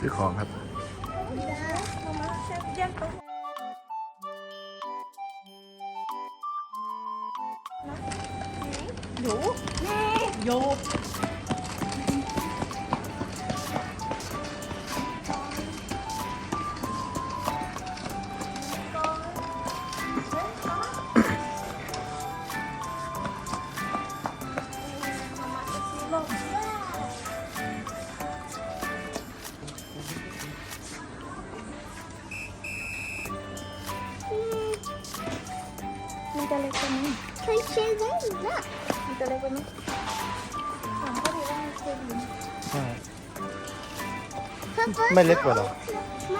ซื้อของครับมามา เชฟเยี่ยมไปอยู่อเปล่าตัวเล็กกว่ามันเคยอยู่ Papa ไม่เล็กกว่าหรอ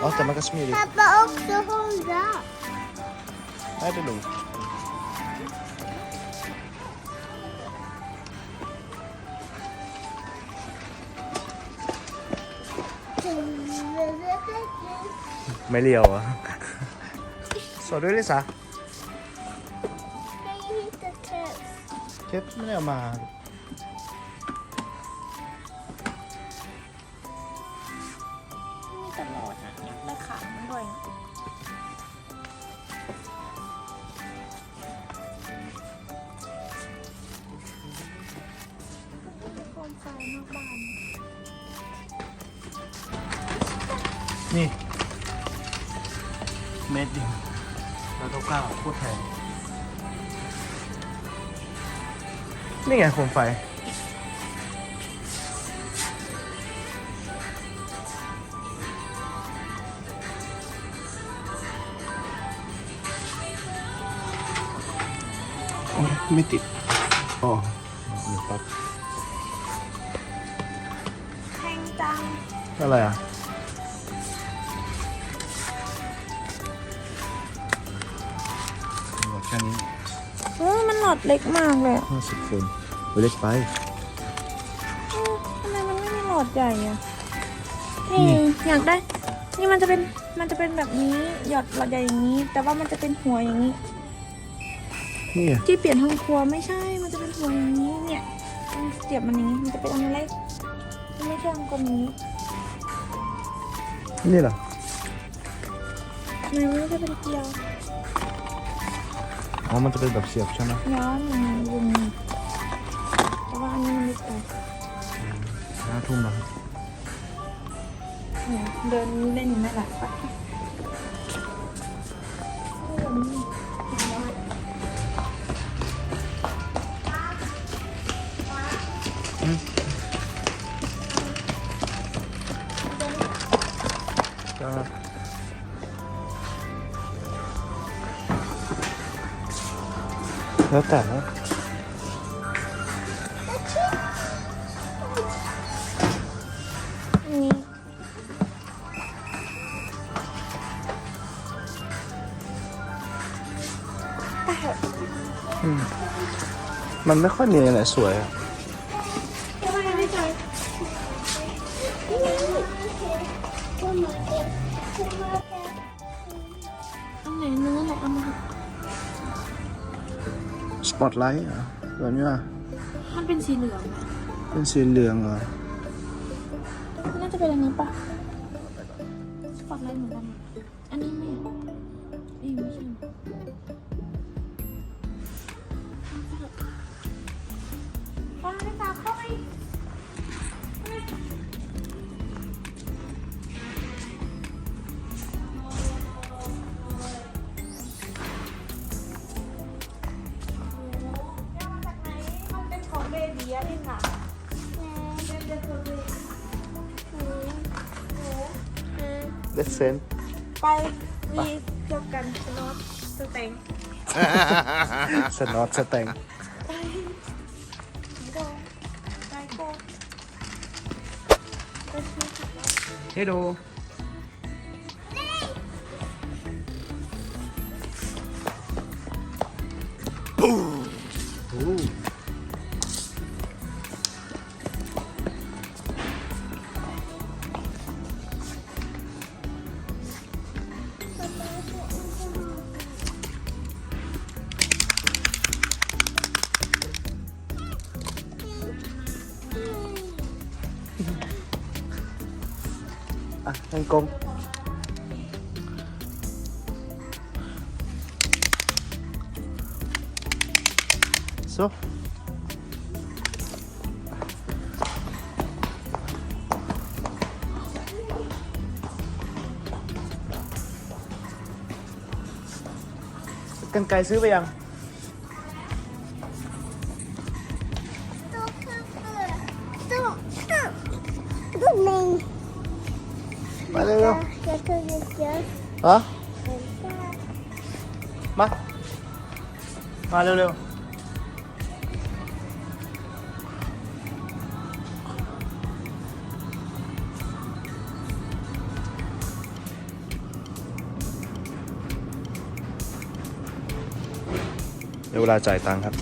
อ๋อแต่มันก็สมีดี Papa också hålla. ได้ดูดูไม่เลียวอะ สวัสดีลิซ่า เชฟไม่ได้เอามา มีตลอดนะอยากได้ขามันด้วยโคมไฟนอกบ้านนี่ เม็ดดิแล้วก้าเก้าโคตรแพง นี่ไงโคมไฟ โอ้ยไม่ติดอ๋อมีปั๊บแพงจังอะไรอะ หมดแค่นี้เออมันหลอดเล็กมากเลยอะห้าสิ บคนเล็กไปเออทำไมมันไม่มีหลอดใหญ่อะนี่นี่อยากได้ นี่มันจะเป็น มันจะเป็นแบบนี้ หยอดหลอดใหญ่อย่างนี้ แต่ว่ามันจะเป็นหัวอย่างนี้ นี่ไงที่เปลี่ยนห้องครัวไม่ใช่ มันจะเป็นหัวอย่างนี้ เนี่ยต้องเสียบมันอย่างนี้ มันจะเป็นอันเล็กมันไม่ใช่อันกลมนี้ นี่เหรอมันไม่ใช่เป็นเกลียวอ๋อ มันจะเป็นแบบเสียบใช่ไหมย้อนอย่างนี้ ทุ่มแล้วครับเนี่ยเดินเล่นอยู่นั่นแหละไปก็แล้วแต่ มันไม่ค่อยมีอะไรสวยอะทำไมไม่ใช่อันไหนเนื้อไหนเอามาสปอตไลท์เหรอแบบนี้อะมันเป็นสีเหลืองไหมเป็นสีเหลืองเหรอน่าจะเป็นอันนี้ปะสปอตไลท์เหมือนกัน อันนี้ไม่เอ้ยไม่ใช่ ฟ้าไม่ตาเข้าไปมันเป็นของเบบีอะพี่ค่ะเป็นเป็นของเบบีเลสเซนไปมีเที่ยวกันสโนอตสเต็ง สนอตสแต งไปโดนไปโฮะมา มาเร็วๆเดี๋ยวเวลาจ่ายตังค์ครับ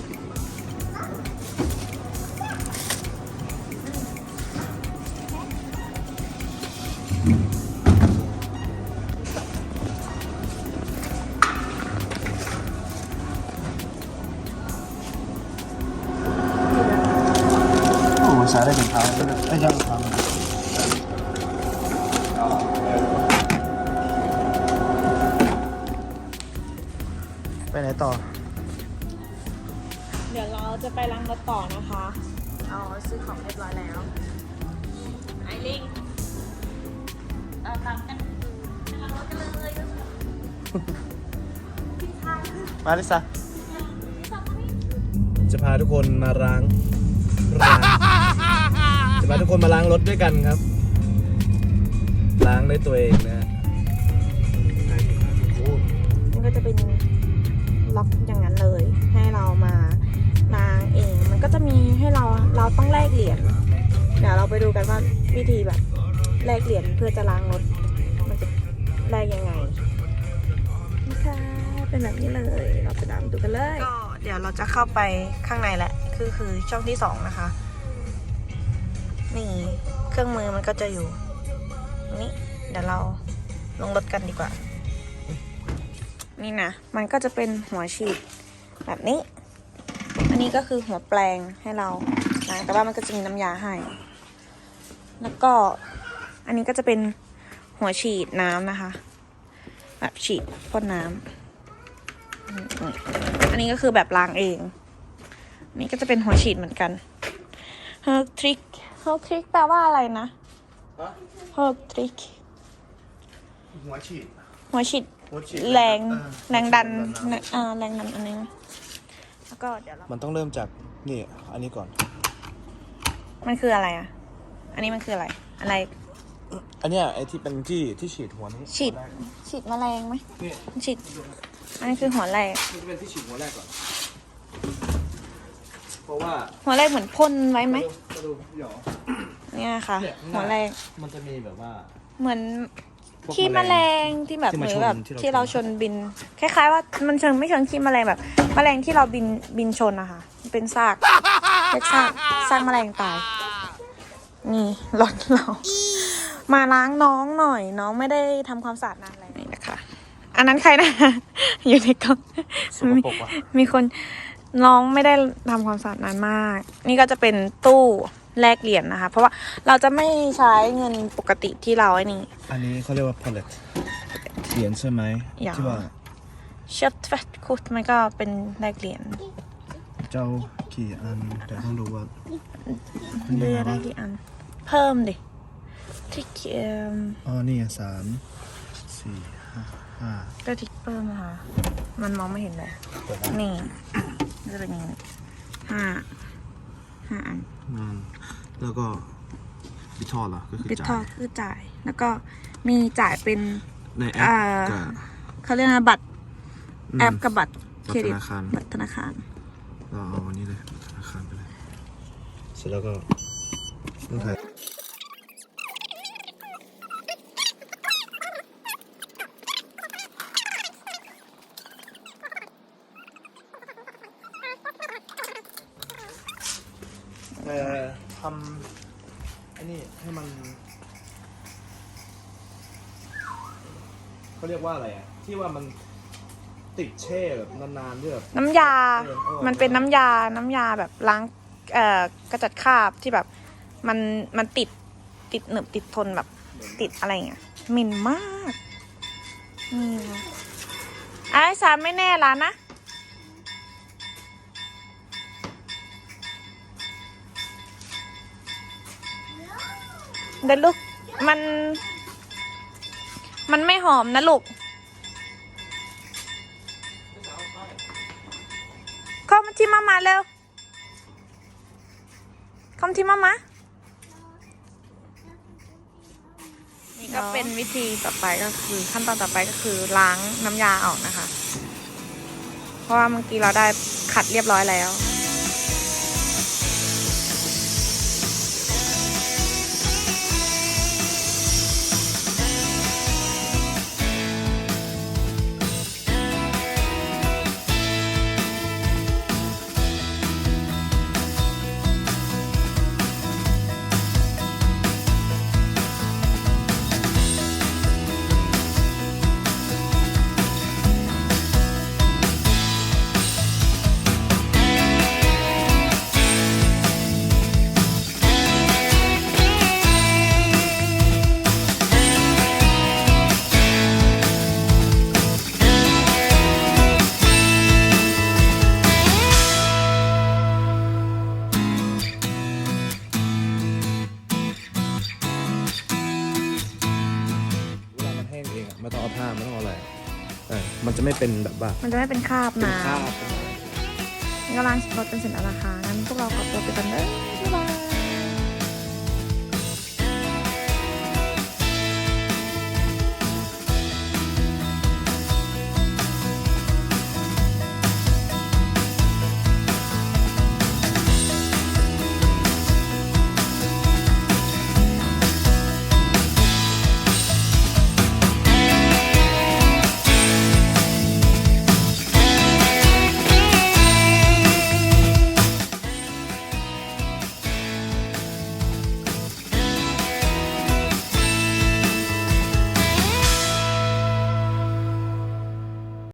ายได้ถึงเท้าเลยไอ้ยังเท้าไปไหนต่อ เดี๋ยวเราจะไปล้างรถต่อนะคะเอาซื้อของเรียบร้อยแล้ว ไอลิงเอาตามกันไปล้างรถกันเลยมาลิซาจะพาทุกคนมาล้างล้างจะ พาทุกคนมาล้างรถด้วยกันครับ ล้างด้วยตัวเองนะฮะมันก็จะเป็นล็อกอย่างนั้นเลย ให้เรามาล้างเอง มันก็จะมีให้เราเราต้องแลกเหรียญเดี๋ยวเราไปดูกันว่าวิธีแบบแลกเหรียญเพื่อจะล้างรถ มันจะแลกยังไงนี่ค่ะเป็นแบบนี้เลย เราไปตามดูกันเลย ก็เดี๋ยวเราจะเข้าไปข้างในแหละ คือคือช่องที่สองนะคะ นี่เครื่องมือมันก็จะอยู่ นี้เดี๋ยวเราลงรถกันดีกว่า นี่นะ มันก็จะเป็นหัวฉีดแบบนี้ อันนี้ก็คือหัวแปลงให้เรานะแต่ว่ามันก็จะมีน้ำยาให้ แล้วก็อันนี้ก็จะเป็นหัวฉีดน้ำนะคะ แบบฉีดพ่นน้ำอันนี้ก็คือแบบล้างเองนนี้ก็จะเป็นหัวฉีดเหมือนกันเฮิร์กทริกเฮิร์กทริกแปลว่าอะไรนะฮะเฮิร์กทริกหัวฉีด หัวฉีดหัวฉีดแรงเออแรงดันหัวฉีดแรงดันอ่าแรงดันอันนึงแล้วก็เดี๋ยวเรามันต้องเริ่มจากนี่อันนี้ก่อน มันคืออะไรอะ อันนี้มันคืออะไร อะไร อันเนี้ยไอ้ที่เป็นที่ที่ฉีดหัวนี้ฉีดฉีดแมลงไหมนี่ฉีดอันนี้คือหัวแรกมันจะเป็นที่ฉีดหัวแรกก่อน เพราะว่าหัวแรกเหมือนพ่นไว้ไหมมาดูเดี๋ยวเนี่ยค่ะเนี่ยข้างหหัน้าวแรกมันจะมีแบบว่า เหมือนพวกขี้แมลงที่แบบที่เหมามือชนนแบบที่ที่เราเราชนบิน คล้าย ๆ ว่ามันเชิงไม่เชิงขี้แมลงแบบแมลงที่เราบินบินชนอะค่ะมันเป็นซากเป็นซากซากแมลงตายนี่รถเรา มาล้างน้องหน่อย น้องไม่ได้ทำความสะอาดนานอะไรนี่นะคะ อันนั้นใครนะ อยู่ในกล้องสกปรกว่ะมีคน น้องไม่ได้ทำความสะอาดนานมาก นี่ก็จะเป็นตู้แลกเหรียญนะคะ เพราะว่าเราจะไม่ใช้เงินปกติที่เราไอ้นี่ อันนี้เขาเรียกว่า pallet เหรียญใช่ไหมอย่าที่ว่าเชิดแฟตคุดมันก็เป็นแลกเหรียญเจ้ากี่อันแต่ต้องดูว่าเลือกได้กี่อัน เพิ่มดิที่เขียนอ๋อนี่ไงสามสี่ห้าห้าก็ทิกเพิ่มนะคะมันมองไม่เห็นเลยเปิดได้นี่ มันจะเป็นอย่างนี้ห้าห้าอันอืมแล้วก็บิทอลล่ะก็คือบิททอจ่ายคือจ่าย แล้วก็มีจ่ายเป็น ในแออ่าปกับเขาเรียกนะบัตรม แอปกับบัตรบัตรเครดิตธนาคาร บัตรธนาคาร เราเอาอันนี้เลยบัตรธนาคารไปเลย เสร็จแล้วก็ต้องถ่าย เอ่อทำอันนี้ให้มันเขาเรียกว่าอะไรอะ ที่ว่ามันติดแช่แบบนานๆด้วยแบบ น้ำยา เออเออ มันเป็นน้ำยา น้ำยาแบบล้าง เอ่อกระจัดคราบที่แบบ มัน มันติด ติดหนึบติดทนแบบมติดอะไรเงี้ยเหม็นมาก นี่นะไอ้สามไม่แน่ละนะ เดี๋ยวลูก มัน มันไม่หอมนะลูก เข้ามาที่มามาเร็วเข้ามาที่มามานี่ก็เป็นวิธีต่อไปก็คือ ขั้นตอนต่อไปก็คือล้างน้ำยาออกนะคะ เพราะว่าเมื่อกี้เราได้ขัดเรียบร้อยแล้วเว เออมันจะไม่เป็นแบบว่ามันจะไม่เป็นคราบเป็นน้คราบำนี่ก็ล้างรถเป็นเสร็จแล้วนะคะงั้นพวกเราขอตัวไปกันเด้อบ๊ายบาย